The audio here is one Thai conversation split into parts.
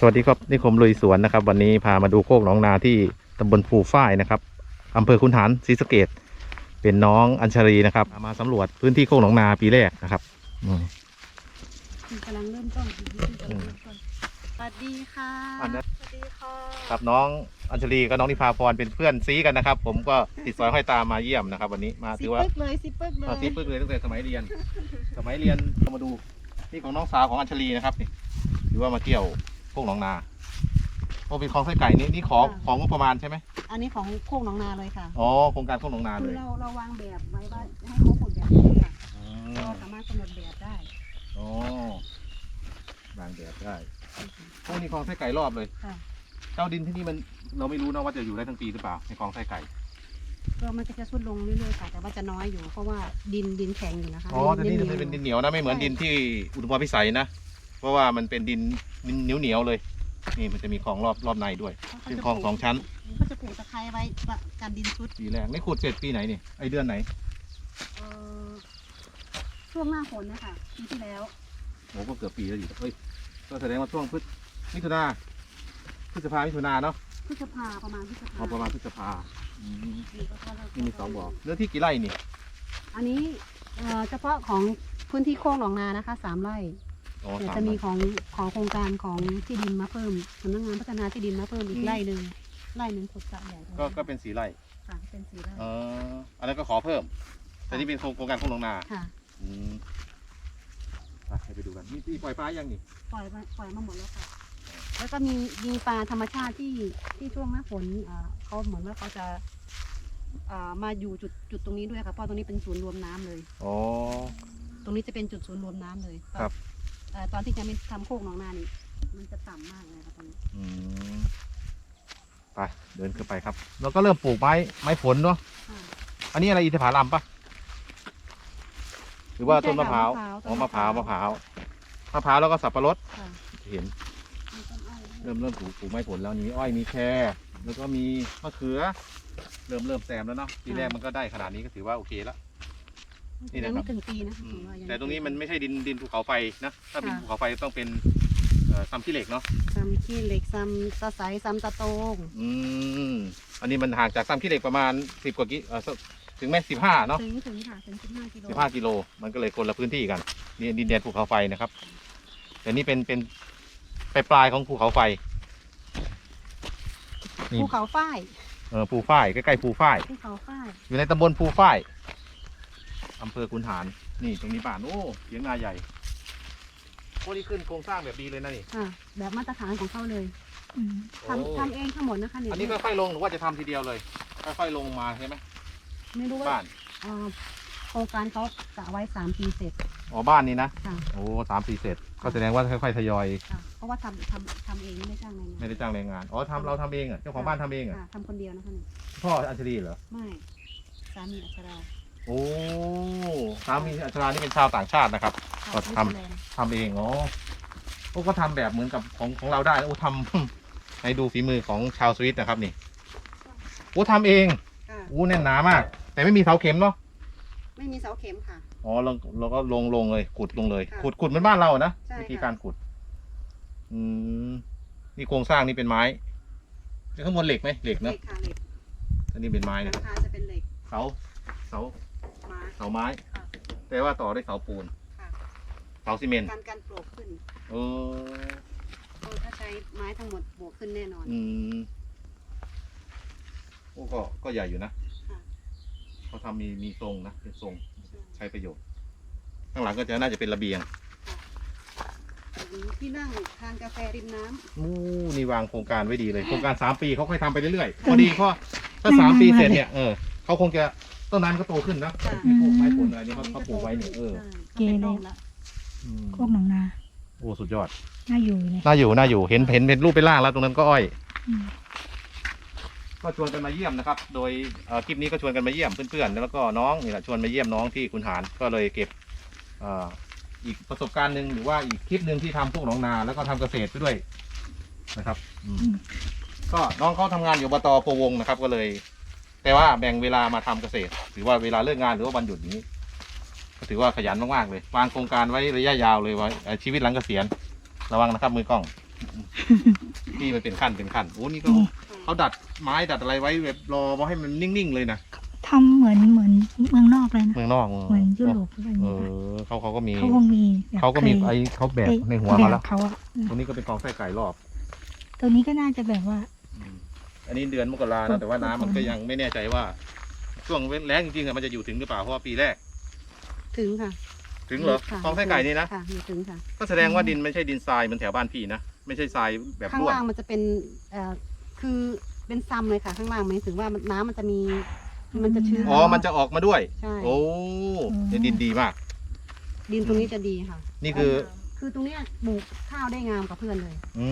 สวัสดีครับนี่ผมลุยสวนนะครับ วันนี้พามาดูโคกหนองนาที่ตำบลภูฝ้ายนะครับอำเภอคุนหารศรีสะเกดเป็นน้องอัญชรีนะครับ มาสำรวจพื้นที่โคกหนองนาปีแรกนะครับอืมกำลังเริ่มต้นกำลังเริ่มต้นสวัสดีค่ะอันนั้นสวัสดีค่ะครับน้องอัญชรีกับน้องนิพาพรเป็นเพื่อนซีกันนะครับ ผมก็ติดซอยห้อยตามมาเยี่ยมนะครับ วันนี้มาสิถือว่า ปึ๊กเลยสิปึ๊กเลยมาซีปึ๊กเลยตั้งแต่สมัยเรียน สมัยเรียนเรามาดูนี่ของน้องสาวของอัญชลีนะครับนี่ถือว่ามาเที่ยว โคกหนองนาโอ้เป็นคลองไส้ไก่นี่นี่ของของงบประมาณใช่ไหมอันนี้ของโคกหนองนาเลยค่ะ อ๋อโครงการโคกหนองนาคืเลอยเราเราวางแบบไว้ว่าให้เขาขุดแบบนี้ค่ะอืเรามสามารถกำหนดแบบได้อ๋อบางแบบได้พวกนี้คลองไส้ไก่รอบเลย ค่ะเจ้าดินที่นี่มันเราไม่รู้นะว่าจะอยู่ได้ทั้งปีหรือเปล่าในคลองไส้ไก่ ก็มันก็จะสุดลงเรื่อยๆค่ะ แต่ว่าจะน้อยอยู่เพราะว่าดินดินแข็งอยู่นะคะอ๋อแต่นี่มันเป็นดินเหนียวนะไม่เหมือนดินที่อุดมพรพิสัยนะ เพราะว่ามันเป็นดินดินเหนียวเหนียวๆเลย นี่มันจะมีคลองรอบรอบในด้วย เป็นคลองสองชั้นก็จะปลูกตะไคร้ไว้กันดินซุดปีแรกนี่ขุดเสร็จปีไหนนี่ไอเดือนไหนเอ่อช่วงหน้าฝนนะคะปีที่แล้ว โอ้ก็เกือบปีแล้วอยู่เฮ้ยก็แสดงว่าช่วงพฤษมิถุนาพฤษภามิถุนาเนาะพฤษภาประมาณพฤษภาพอประมาณพฤษภาอืมนี่ก็เข้าแล้วนี่มีสองบ่อเนื้อที่กี่ไร่นี่อันนี้เอ่อเฉพาะของพื้นที่โค้งหนองนานะคะสามไร่อ๋อ เดี๋ยวสามจะมีไร่ของของโครงการของที่ดินมาเพิ่มสำนักงานพัฒนาที่ดินมาเพิ่มอีอืกมไร่หนึ่งไร่หนึ่งขุดสระใหญ่ก็ก็เป็นสีไร่ค่ะเป็นสี่ไร่เอออันนั้นก็ขอเพิ่ม แต่นี่เป็นโครงการโครงลงนาค่ะอืมไปให้ไปดูกันนี่ปล่อยปลายังนี่ปล่อยมาปล่อยมาหมดแล้วค่ะ แล้วก็มีมีปลาธรรมชาติที่ที่ช่วงหน้าฝนอ่าเขาเหมือนว่าเขาจะอ่ามาอยู่จุดจุดตรงนี้ด้วยค่ะเพราะตรงนี้เป็นศูนย์รวมน้ำเลย อ๋อ ตรงนี้จะเป็นจุดศูนย์รวมน้ำเลย ครับ เอ่อตอนที่จะมีทำโคกหนองนานี่มันจะต่ำมากเลยค่ะตรงนี้อืมไปเดินขึ้นไปครับ แล้วก็เริ่มปลูกไม้ไม้ผลเนาะค่ะอันนี้อะไรอินทผลัมปะหรือว่าไม่ใช่ต้นมะพร้าวค่ะอ๋อมะมะพพร้าร้าวว มะพร้าวมะพร้าวแล้วก็สับปะรดค่ะเห็นมีต้นอ้อยด้วยเริ่มเริ่มปลูกปลูกไม้ผลแล้วมีอ้อยมีแครแล้วก็มีมะเขือ เริ่มเริ่มแซมแล้วเนาะทีแรกมันก็ได้ขนาดนี้ก็ถือว่าโอเคแล้ว นี่นะครับยังไม่ถึงปีนะอืมถือว่ายัแต่ตรงนี้มันไม่ใช่ดินดินภูเขาไฟนะถ้าเป็นค่ะภูเขาไฟต้องเป็นเอ่อซ้ำขี้เหล็กเนาะซ้ำขี้เหล็กซ้ำตะไสซ้ำตะโตงอืมอันนี้มันห่างจากซ้ำขี้เหล็กประมาณสิบกว่ากิเอ่อถึงไหมสิบห้าเนาะถึงถึงค่ะถึงสิบห้ากิโลสิบห้ากิโลมันก็เลยคนละพื้นที่กันนี่ดินแดนภูเขาไฟนะครับแต่นี่เป็นเป็นปลายปลายของภูเขาไฟนี่ภูเขาฝ้ายเออภูฝ้ายใกล้ๆภูฝ้าย ภูเขาฝ้ายอยู่ในตำบลภูฝ้าย อำเภอคุนหาร นี่ตรงนี้บ้านโอ้เสียงนาใหญ่โอ้นี่ขึ้นโครงสร้างแบบดีเลยนะนี่ ค่ะ แบบมาตรฐานของเขาเลยโอ้ทำทำเองทั้งหมดนะคะเนี่ยอันนี้ค่อยๆลงหรือว่าจะทำทีเดียวเลย ค่อยๆลงมาใช่ไหมไม่รู้ว่าบ้าน เอ่อโครงการเขากะไว้สามปีเสร็จอ๋อบ้านนี้นะ ค่ะโอ้สามปีเสร็จ ก็แสดงว่าค่อยๆทยอย ค่ะ เพราะว่าทำทำทำเองไม่ได้จ้างแรงงาน ไม่ได้จ้างแรงงาน อ๋อทำเราทำเองเหรอะ เจ้าของบ้านทำเองเหรอะ ค่ะทำคนเดียวนะคะเนี่ยพ่ออัญชลีเหรอ ไม่สามีอัชรา โอ้สามีอัชรานี่เป็นชาวต่างชาตินะครับค่ะก็ทำนิวซีแลนด์ทำเองอ๋อโอ้ก็ทำแบบเหมือนกับของของเราได้โอ้ทำ ให้ดูฝีมือของชาวสวิตนะครับนี่โอ้ทำเองค่ะโอ้แน่นหนามาก แต่ไม่มีเสาเข็มเนาะไม่มีเสาเข็มค่ะ อ๋อเราเราก็ลงลงเลยขุดลงเลย ค่ะขุดขุดเหมือนบ้านเราอะนะใช่วิธีค่ะการขุด อืมนี่โครงสร้างนี่เป็นไม้แล้วข้างบนเหล็กไหมเหล็กเหล็เนาะกค่ะเหล็กอันนี้เป็นไม้หลันะงคาจะเป็นเหล็กเสาเสาไม้ เสาไม้ ค่ะ แต่ว่าต่อด้วยเสาปูน ค่ะเสาซีเมนต์การการปลูกขึ้นเออโอ้ถ้าใช้ไม้ทั้งหมดบวกขึ้นแน่นอน อืมโอ้ก็ก็ใหญ่อยู่นะค่ะ เขาทำมีมีทรงนะเป็นทรงใช้ประโยชน์ ข้างหลังก็จะน่าจะเป็นระเบียงที่นั่งทานกาแฟริมน้ำอู้นี่วางโครงการไว้ดีเลย โครงการสามปีเขาค่อยทำไปเรื่อยๆพอดีเพราะถ้าสามปีเสร็จเนี่ยเออเขาคงจะ ต้นนั้นก็โตขึ้นนะค่ะไอ้พวกไม้ผลอะไรนี่เขาเขาปลูกไว้เนี่ยเออใช่เขาเป็นร่มละอืมโคกหนองนาโอ้สุดยอด น่าอยู่เลยน่าอยู่น่าอยู่เห็นเห็นเป็นรูปเป็นร่างแล้วตรงนั้นก็อ้อย อืมก็ชวนกันมาเยี่ยมนะครับ โดยเอ่อคลิปนี้ก็ชวนกันมาเยี่ยมเพื่อนๆ แล้วก็น้องนี่แหละชวนมาเยี่ยมน้องที่คุณหารก็เลยเก็บเอ่ออีกประสบการณ์หนึ่งหรือว่าอีกคลิปหนึ่งที่ทำพวกหนองนาแล้วก็ทำเกษตรไปด้วยนะครับอืมอืมก็น้องเขาทำงานอยู่อบตโพวงนะครับ ก็เลย แต่ว่าแบ่งเวลามาทำเกษตรหรือว่าเวลาเลิกงานหรือว่าวันหยุดอย่างนี้ ก็ถือว่าขยันมากๆเลยวางโครงการไว้ระยะยาวเลยว่าเอ่อชีวิตหลังเกษียณระวังนะครับมือกล้องนี่มันเป็นขั้นเป็นขั้นโอ้นี่ก็นี่เขาดัดไม้ดัดอะไรไว้แบบรอมาให้มันนิ่งๆเลยนะทำเหมือนเหมือนเมืองนอกเลยนะเมืองนอกเหมือนยุโรปอะไรอย่างเอเงี้ยอเขาเขาก็มีเขาคงมีแบบเขาก็มีครไอ้เขาแบกอ้ในหัวเขาแล้วแบบเขาอะตรงนี้ก็เป็นกองไส้ไก่รอบ ตัวนี้ก็น่าจะแบบว่า อันนี้เดือนมกรานะแต่ว่าน้ำมันก็ยังไม่แน่ใจว่า ช่วงแล้งจริงๆอะมันจะอยู่ถึงหรือเปล่าเพราะว่าปีแรก ถึงค่ะถึงเหรอค่ะกองไส้ไก่นี่นะค่ะอยู่ถึงค่ะ ก็แสดงว่าดินไม่ใช่ดินทรายเหมือนแถวบ้านพี่นะไม่ใช่ทรายแบบข้างร่วนล่างมันจะเป็นเอ่อคือเป็นซัมเลยค่ะ ข้างล่างหมายถึงว่ามันน้ำมันจะมี มันจะชื้นอ๋อมันจะออกมาด้วย ใช่ โอ้เนี่ยดินดีมาก ดินตรงนี้จะดีค่ะ นี่คือ คือตรงเนี้ยปลูกข้าวได้งามกว่าเพื่อนเลย อื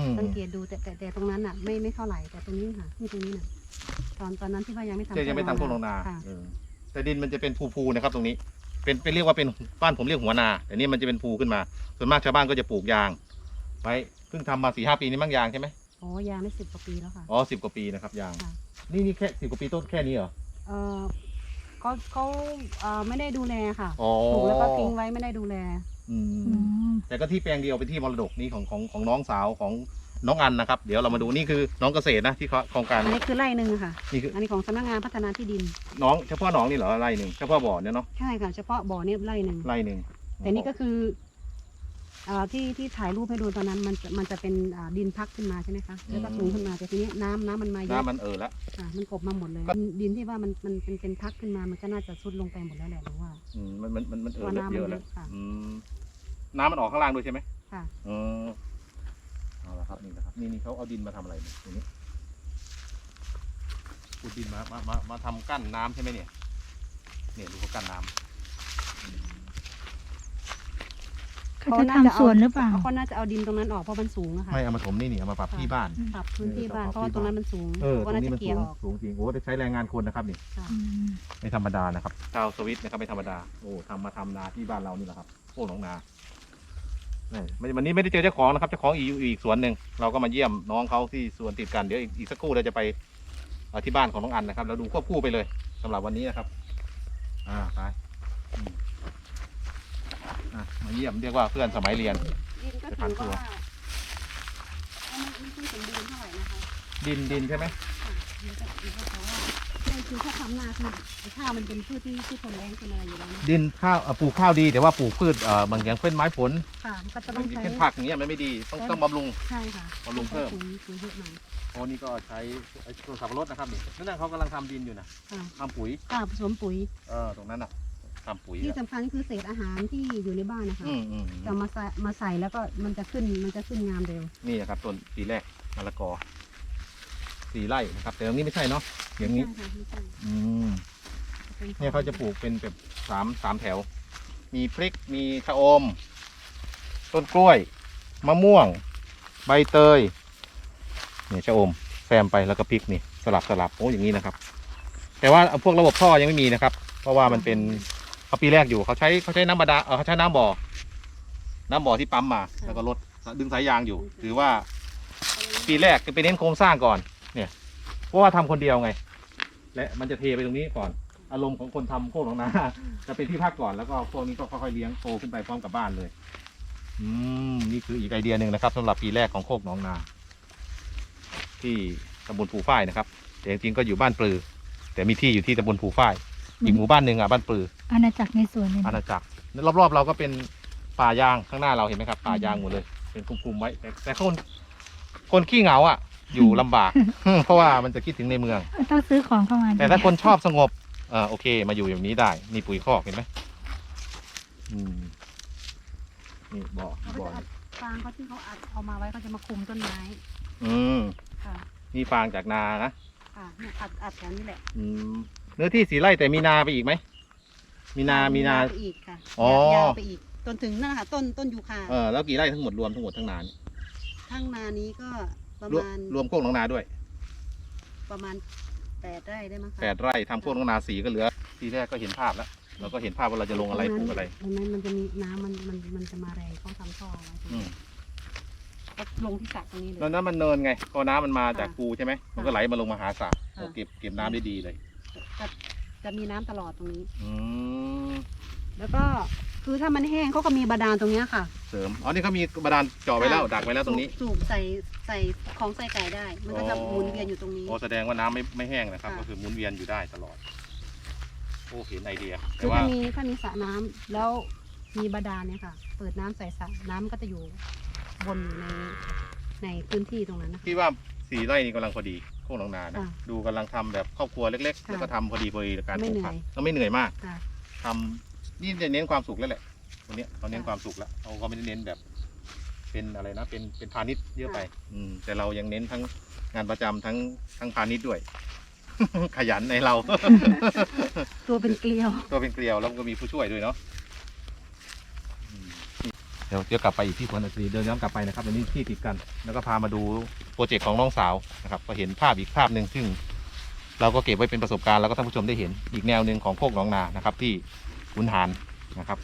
มสังเกตดูแต่แต่แต่ตรงนั้นอะไม่ไม่เท่าไหร่แต่ตรงนี้ค่ะที่ตรงนี้น่ะตอนตอนนั้นที่ว่ายังไม่ทำเจ๊ยังไม่ทำโคกลงนาค่ะเออแต่ดินมันจะเป็นภูๆนะครับ ตรงนี้ เป็นเป็นเรียกว่าเป็นบ้านผมเรียกหัวนา แต่นี่มันจะเป็นภูขึ้นมา ส่วนมากชาวบ้านก็จะปลูกยางไว้เพิ่งทำมาสี่ห้าปีนี้มั้งยางใช่ไหมโอ้ยางได้สิบกว่าปีแล้วค่ะ อ๋อสิบกว่าปีนะครับยาง ค่ะ นี่นี่แค่สิบกว่าปีต้นแค่นี้เหรอเออเขาเขาเอ่อไม่ได้ดูแลค่ะอ๋อ ปลูกแล้วก็ทิ้งไว้ไม่ได้ดูแล อือืมมแต่ก็ที่แปลงเดียวเป็นที่มรดกนี่ของของของน้องสาวของน้องอันนะครับ เดี๋ยวเรามาดูนี่คือน้องเกษตรนะที่เขาโครงการอันนี้คือไร่หนึ่งค่ะ นี่คืออันนี้ของสำนักงานพัฒนาที่ดิน น้องเฉพาะน้องนี่เหรอไร่หนึ่งเฉพาะบ่อเนี่ยเนาะใช่ค่ะเฉพาะบ่อเนี่ยไร่หนึ่งไร่หนึ่งแต่นี่ก็คือ เอ่อที่ที่ถ่ายรูปให้ดูตอนนั้นมันจะมันจะเป็นอ่าดินพักขึ้นมาใช่ไหมคะแล้วก็สูงขึ้นมาแต่ทีนี้น้ำน้ำมันมาเยอะน้ำมันเออแล้ว อะมันกบมาหมดเลยก็ดินดินที่ว่ามันมันเป็นเป็นพักขึ้นมามันก็น่าจะซุดลงไปหมดแล้วแหละหรือว่า อืมมันมันมันมันเออว่าเลือดน้ำมันเยอะแล้วเยอะค่ะ อืมน้ำมันออกข้างล่างด้วยใช่ไหมค่ะ เออเอาละครับนี่นะครับ นี่นี่เขาเอาดินมาทำอะไรเนี่ยตรงนี้ขุดดินมามามามาทำกั้นน้ำใช่ไหมเนี่ย เนี่ยดูเขากั้นน้ำอืม เขาจะทำสวนหรือเปล่า เขาน่าจะเอาดินตรงนั้นออกเพราะมันสูงอะค่ะไม่เอามาถมนี่นี่เอามาปรับที่บ้าน ปรับพื้นที่บ้านเออเพราะว่าตรงนั้นมันสูงเออตก็รงน่านี้จะมันเกี่สูยวงออกสูงจริงโอ้ได้ใช้แรงงานคนนะครับนี่ค่ะอืมไม่ธรรมดานะครับชาวสวิตนะครับไม่ธรรมดาโอ้ทำมาทำนาที่บ้านเรานี่แหละครับโค้งหนองนานี่ไม่วันนี้ไม่ได้เจอเจ้าของนะครับเจ้าของอีกอยู่อีกสวนหนึ่งเราก็มาเยี่ยมน้องเขาที่สวนติดกันเดี๋ยวอีกอีกสักครู่เราจะไปเอ่อที่บ้านของน้องอันนะครับแล้วดูควบคู่ไปเลยสำหรับวันนี้นะครับ อ่าไป อืมอะมาเยี่ยมเรียกว่าเพื่อนสมัยเรียน ดินก็ถือว่าไม่ค่อยสมบูรณ์เท่าไหร่นะคะดินดินใช่ไหมค่ะดินก็ถือว่าเขาว่านี่คือถ้าทำนาคือข้าวมันเป็นพืชที่ที่ทนแรงทนอะไรอยู่แล้วนะดินข้าวเอ่อปลูกข้าวดีแต่ว่าปลูกพืชเอ่อบางอย่างเป็นไม้ผลค่ะมันก็จะต้องใช้ เป็นผักอย่างเงี้ยมันไม่ดีต้องต้องบำรุง ใช่ค่ะบำรุงเพิ่ม ปุ๋ยปุ๋ยเยอะหน่อยโอ้นี่ก็ใช้ไอ้ตัวสับปะรดนะครับนี่นั่นนะเขากำลังทำดินอยู่นะค่ะทำปุ๋ย ค่ะผสมปุ๋ยเออตรงนั้นน่ะ ทำปุ๋ยที่อะสำคัญก็คือเศษอาหารที่อยู่ในบ้านนะคะอืมอืมจะมาใส่มาใส่แล้วก็มันจะขึ้นมันจะขึ้นงามเร็ว นี่นะครับต้นปีแรกมะละกอสี่ไร่นะครับ แต่ตรงนี้ไม่ใช่เนาะอย่างนี้ไม่ใช่ค่ะไม่ใช่อืม ป็นเนี่ยเขาจะปลูกเป็นแบบสามสามแถว มีพริก มีชะอม ต้นกล้วย มะม่วง ใบเตย เนี่ยชะอม แซมไปแล้วก็พริกนี่ สลับสลับโอ้อย่างนี้นะครับ แต่ว่าพวกระบบท่อยังไม่มีนะครับ เพราะว่ามันเป็น เขาปีแรกอยู่เขาใช้เขาใช้น้ำบาดาลเออเขาใช้น้ำบ่อ น้ำบ่อที่ปั๊มมา แล้วก็รถดึงสายยางอยู่ ถือว่าปีแรกจะไปเน้นโครงสร้างก่อน เนี่ย เพราะว่าทำคนเดียวไง และมันจะเทไปตรงนี้ก่อน อารมณ์ของคนทำโคกหนองนาจะเป็นที่พักก่อนแล้วก็พวกนี้ก็ค่อยๆเลี้ยงโตขึ้นไปพร้อมกับบ้านเลย อืมนี่คืออีกไอเดียหนึ่งนะครับสำหรับปีแรกของโคกหนองนา ที่ตำบลภูฝ้ายนะครับ แต่จริงๆก็อยู่บ้านปลือ แต่มีที่อยู่ที่ตำบลภูฝ้าย อีกหมู่บ้านหนึ่งอะบ้านปลืออาณาจักรในสวนเลยอานะณาจักรรอบๆเราก็เป็นป่ายางข้างหน้าเราเห็นไหมครับป่ายางหมดเลย เป็นกลุ่มๆไว้แต่แต่คนคนขี้เหงาอะ อยู่ลำบาก เพราะว่ามันจะคิดถึงในเมือง ต้องซื้อของเข้ามาแต่ถ้าคนชอบสงบอ่าโอเค มาอยู่อย่างนี้ได้มีปุ๋ยคอกเห็นไหมอืมนี่บ่อเขาบ่อจะอัดฟางเขาที่เขาอัดเอามาไว้เขาจะมาคุมต้นไม้อืมค่ะ นี่ฟางจากนานะ ค่ะเนี่ยอัดอัดแถวนี้แหละ อืม เนื้อที่สีไร่แต่มีนาไปอีกไหม มีนา มีนา ไปอีกค่ะอ๋อ ยาวไปอีกจนถึงนั่นนะคะต้นต้นยูคาเออแล้วกี่ไร่ทั้งหมดรวมทั้งหมดทั้งนานี่ทั้งนานี้ก็ประรวมมาณรวมโคกหนองนาด้วยประมาณแปดไร่ได้มั้งคะแปดไร่ทำโคกหนองนาสีก็เหลือ ทีแรกก็เห็นภาพแล้ว เราก็เห็นภาพว่าเราจะลงอะไรปลูกอะไรเห็นไหมมันจะมีน้ำมันมันมันจะมาแรงต้องทำท่อไว้อืม ก็ลงที่สระตรงนี้เลยแล้วนั้นมันเนินไงพอน้ำมันมาจากค่ะภูใช่ไหมมันก็ไหลมาลงมาหาสระค่ะเราเก็บเก็บน้ำได้ดีเลย จะจะมีน้ำตลอดตรงนี้ อืมแล้วก็คือถ้ามันแห้งเขาก็มีบาดาลตรงเนี้ยค่ะเสริมอ๋อนี่เขามีบาดาลเจาะไว้แล้วค่ะดักไว้แล้วตรงนี้สูบใส่ใส่ของใส่ไก่ได้ มันก็จะอ๋อหมุนเวียนอยู่ตรงนี้ โอ้แสดงว่าน้ำไม่ไม่แห้งนะครับ ค่ะ ก็คือหมุนเวียนอยู่ได้ตลอดโอ้เห็นไอเดียคืแต่อว่าถ้ามีถ้ามีสระน้ำแล้วมีบาดาลเนี่ยค่ะ เปิดน้ำใส่สระน้ำก็จะอยู่บนอยู่ในในพื้นที่ตรงนั้นนะคะ พี่ว่าสี่ไร่นี่กำลังพอดี โค้งหนองนานะค่ะดูกำลังทำแบบครอบครัวเล็กๆ ค่ะแล้วก็ทำพอดีพอดีกับการปไม่ลูกเหนื่ผัอกยแล้วไม่เหนื่อยมากค่ะ ทำนี่จะเน้นความสุขแล้วแหละวันเนี้ยเขาเน้นค่ะความสุขแล้วเขาก็ไม่ได้เน้นแบบ เป็นอะไรนะ เป็นเป็นพาณิชย์เยอะไป อืมแต่เรายังเน้นทั้งงานประจำทั้งทั้งพาณิชย์ด้วย ขยันในเรา ตัวเป็นเกลียว ตัวเป็นเกลียวแล้วก็มีผู้ช่วยด้วยเนาะอืม เดี๋ยวเดี๋ยวกลับไปอีกที่ควนอัศรีเดินย้อนกลับไปนะครับอันนี้ที่ติดกัน แล้วก็พามาดูโปรเจกต์ของน้องสาวนะครับก็เห็นภาพอีกภาพหนึ่งซึ่ง เราก็เก็บไว้เป็นประสบการณ์แล้วก็ท่านผู้ชมได้เห็นอีกแนวหนึ่งของโคกหนองนานะครับ ที่ขุนหารนะครับ